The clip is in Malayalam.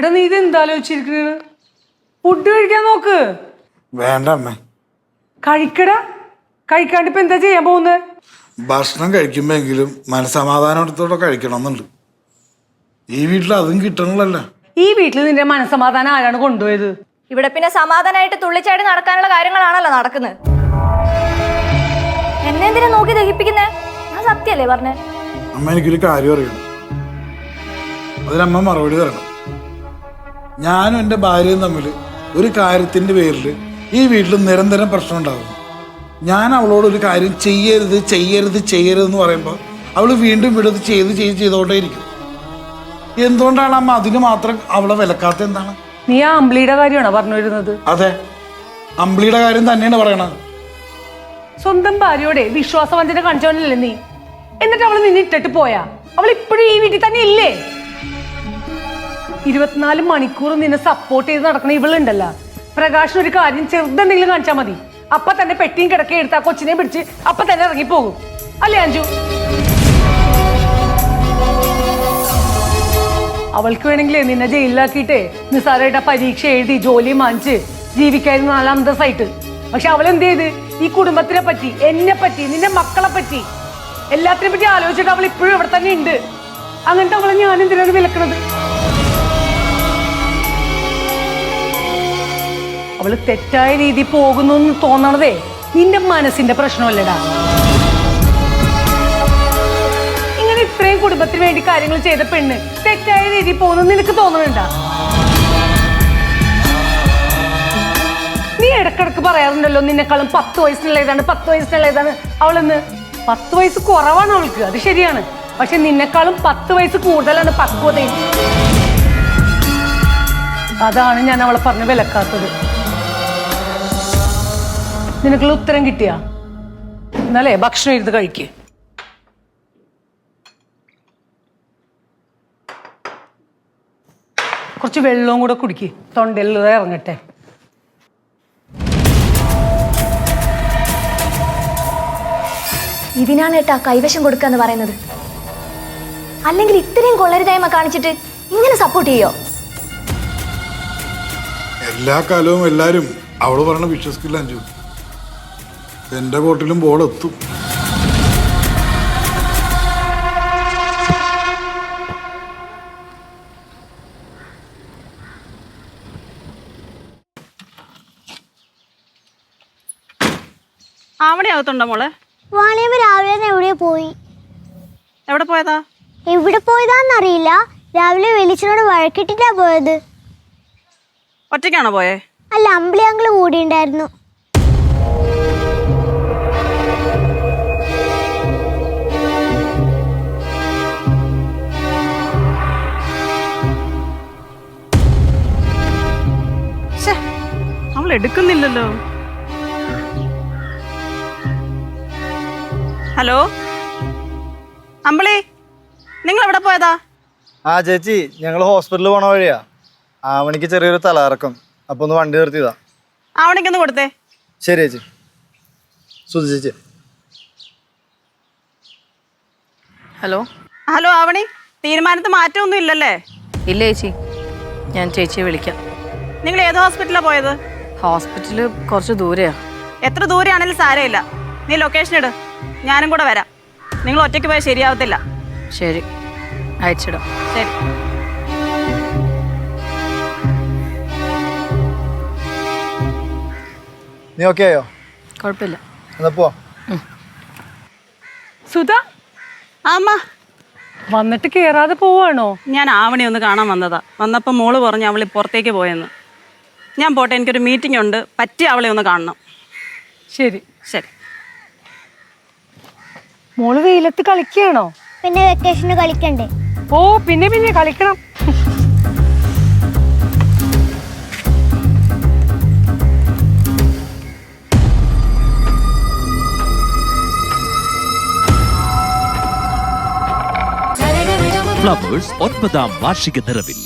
എടാ നീ ഇത് ആലോചിച്ചിരിക്കുന്നത്? ഫുഡ് കഴിക്കാൻ നോക്ക്. വേണ്ട അമ്മേ. കഴിക്കടാ. കഴിക്കാണ്ട് ഇപ്പൊ എന്താ ചെയ്യാൻ പോകുന്നത് ഭക്ഷണം കഴിക്കുമ്പോഴെങ്കിലും മനസമാധാനത്തോടെ കഴിക്കണം എന്നുണ്ട് ഈ വീട്ടിൽ അതും കിട്ടണല്ല ഈ വീട്ടിൽ നിന്റെ മനസ്സമാധാനം ആരാണ് കൊണ്ടുപോയത്? ഇവിടെ പിന്നെ സമാധാനമായിട്ട് തുള്ളിച്ചാടി നടക്കാനുള്ള കാര്യങ്ങളാണല്ലോ നടക്കുന്നത് എന്നെ എന്തിനാ നോക്കി ദഹിപ്പിക്കുന്നേ? ഞാൻ സത്യല്ലേ പറഞ്ഞേ? അമ്മ എനിക്കൊരു കാര്യം അറിയണം. അതിനമ്മ മറുപടി തരണം. ഞാനും എന്റെ ഭാര്യയും തമ്മിൽ ഒരു കാര്യത്തിന്റെ പേരിൽ ഈ വീട്ടിൽ നിരന്തരം പ്രശ്നം ഉണ്ടാകുന്നു. ഞാൻ അവളോട് ഒരു കാര്യം ചെയ്യരുത് ചെയ്യരുത് ചെയ്യരുത് എന്ന് പറയുമ്പോൾ അവൾ വീണ്ടും വീണ്ടും ചെയ്ത് ചെയ്ത് ചെയ്തോണ്ടേ ഇരിക്കും. എന്തുകൊണ്ടാണ് അമ്മ അതിന് മാത്രം അവളെ വിലക്കാത്ത എന്താണ്? നീ ആ അമ്പിളിയുടെ കാര്യമാണോ പറഞ്ഞു വരുന്നത്? അതെ. അമ്പിളിയുടെ കാര്യം തന്നെയാണ് പറയണത്. സ്വന്തം ഭാര്യയോടെ വിശ്വാസവഞ്ചന കാണിച്ചവനല്ലേ നീ? എന്നിട്ട് അവൾ നിന്നിട്ടിട്ട് പോയാ? അവൾ ഇപ്പോഴും ഈ വീട്ടിൽ തന്നെ ഇല്ലേ? ഇരുപത്തിനാല് മണിക്കൂർ നിന്നെ സപ്പോർട്ട് ചെയ്ത് നടക്കണ ഇവളുണ്ടല്ല. പ്രകാശ് ഒരു കാര്യം ചെറുതെന്തെങ്കിലും കാണിച്ചാൽ മതി. അപ്പൊ തന്നെ പെട്ടിയും കിടക്കി എടുത്ത് കൊച്ചിനെ പിടിച്ച് അപ്പൊ തന്നെ ഇറങ്ങിപ്പോകും. അല്ലേ അഞ്ജു? അവൾക്ക് വേണമെങ്കിൽ നിന്നെ ജയിലിലാക്കിയിട്ടേ നിസ്സാരമായിട്ട് ആ പരീക്ഷ എഴുതി ജോലി മാനിച്ച് ജീവിക്കായിരുന്നു നാലാം അന്തസ്സായിട്ട് പക്ഷെ അവൾ എന്ത് ചെയ്ത്? ഈ കുടുംബത്തിനെ പറ്റി എന്നെ പറ്റി നിന്റെ മക്കളെ പറ്റി എല്ലാത്തിനെ പറ്റി ആലോചിച്ചിട്ട് അവൾ ഇപ്പോഴും ഇവിടെ തന്നെ ഉണ്ട്. അങ്ങനത്തെ അവളെ ഞാൻ എന്തിനാണ് വിലക്കണത്? അവൾ തെറ്റായ രീതി പോകുന്നു എന്ന് തോന്നണതേ നിന്റെ മനസ്സിന്റെ പ്രശ്നമല്ലടാ. ഇങ്ങനെ ഇത്രയും കുടുംബത്തിന് വേണ്ടി കാര്യങ്ങൾ ചെയ്ത പെണ്ണ് തെറ്റായ രീതി പോകുന്നു നിനക്ക് തോന്നുന്നുണ്ടാ നീ ഇടക്കിടക്ക് പറയാറുണ്ടല്ലോ നിന്നെക്കാളും പത്ത് വയസ്സിനുള്ള ഏതാണ് പത്ത് വയസ്സിനുള്ള ഏതാണ് അവളെന്ന് പത്ത് വയസ്സ് കുറവാണ് അവൾക്ക് അത് ശരിയാണ്. പക്ഷെ നിന്നെക്കാളും പത്ത് വയസ്സ് കൂടുതലാണ് പക്വതയും. അതാണ് ഞാൻ അവളെ പറഞ്ഞ് വിലക്കാത്തത്. നിനക്കുള്ള ഉത്തരം കിട്ടിയാ? എന്നാലേ ഭക്ഷണം ഇരുന്ന് കഴിക്ക്. കുറച്ച് വെള്ളവും കൂടെ കുടിക്ക്. തൊണ്ടയിൽ ഇറങ്ങട്ടെ. ഇതിനാണ് ഏട്ടാ കൈവശം കൊടുക്കുക എന്ന് പറയുന്നത്. അല്ലെങ്കിൽ ഇത്രയും കൊള്ളരുതായ്മ കാണിച്ചിട്ട് ഇങ്ങനെ സപ്പോർട്ട് ചെയ്യോ? എല്ലാ കാലവും എല്ലാരും അവൾ പറഞ്ഞ വിശ്വസിക്കില്ല അഞ്ചു എന്റെ കോട്ടിലും ബോൾ എത്തും അവിടെ അകത്തുണ്ടോ മോളെ? വാണിയമ്മ രാവിലെ തന്നെ എവിടെ പോയി. എവിടെ പോയതാ? എവിടെ പോയതാന്നറിയില്ല. രാവിലെ വെളിച്ചനോട് വഴക്കിട്ടിട്ടാ പോയത്. ഒറ്റയ്ക്കാണോ പോയേ? അല്ല അമ്പിളി അങ്കിൾ കൂടി എടുക്കുന്നില്ലല്ലോ ഹലോ? അമ്പിളി നിങ്ങൾ എവിടെ പോയതാ? ആ ചേച്ചി ഞങ്ങൾ ഹോസ്പിറ്റലിൽ പോണ വഴിയാ. ആവണിക്ക് ചെറിയൊരു തലകറക്കം. അപ്പൊ ഒന്ന് വണ്ടി നിർത്തിയതാ. ആവണിക്കൊന്ന് കൊടുത്തേ. ശരി ചേച്ചി. സുധി ചേച്ചി. ഹലോ? ഹലോ ആവണി തീരുമാനത്ത് മാറ്റമൊന്നും ഇല്ലല്ലേ ഇല്ല ചേച്ചി. ഞാൻ ചേച്ചിയെ വിളിക്കാം. നിങ്ങൾ ഏത് ഹോസ്പിറ്റലാണ് പോയത്? ഹോസ്പിറ്റൽ കുറച്ച് ദൂരെയാ. എത്ര ദൂരെയാണെങ്കിലും സാരമില്ല. നീ ലൊക്കേഷൻ ഇട്. ഞാനും കൂടെ വരാം. നിങ്ങൾ ഒറ്റയ്ക്ക് പോയാൽ ശരിയാവത്തില്ല. ശരി. അയച്ചിടാം. ശരി. നീ ഓക്കെ ആയോ? കുഴപ്പമില്ല. എന്നാ പോവാ. സുധ ആ അമ്മ. വന്നിട്ട് കേറാതെ പോവാണോ? ഞാൻ ആവണി ഒന്ന് കാണാൻ വന്നതാ. വന്നപ്പോ മോൾ പറഞ്ഞു അവൾ പുറത്തേക്ക് പോയെന്ന്. ഞാൻ പോട്ടെ എനിക്കൊരു മീറ്റിംഗ് ഉണ്ട്. പറ്റി അവളെ ഒന്ന് കാണണം. ശരി. ശരി. മോൾ വെയിലത്ത് കളിക്കുകയാണോ? പിന്നെ വെക്കേഷന് കളിക്കണ്ടേ? ഓ പിന്നെ പിന്നെ കളിക്കണം. ഫ്ലവേഴ്സ് ഒൻപതാം വാർഷിക നിറവിൽ.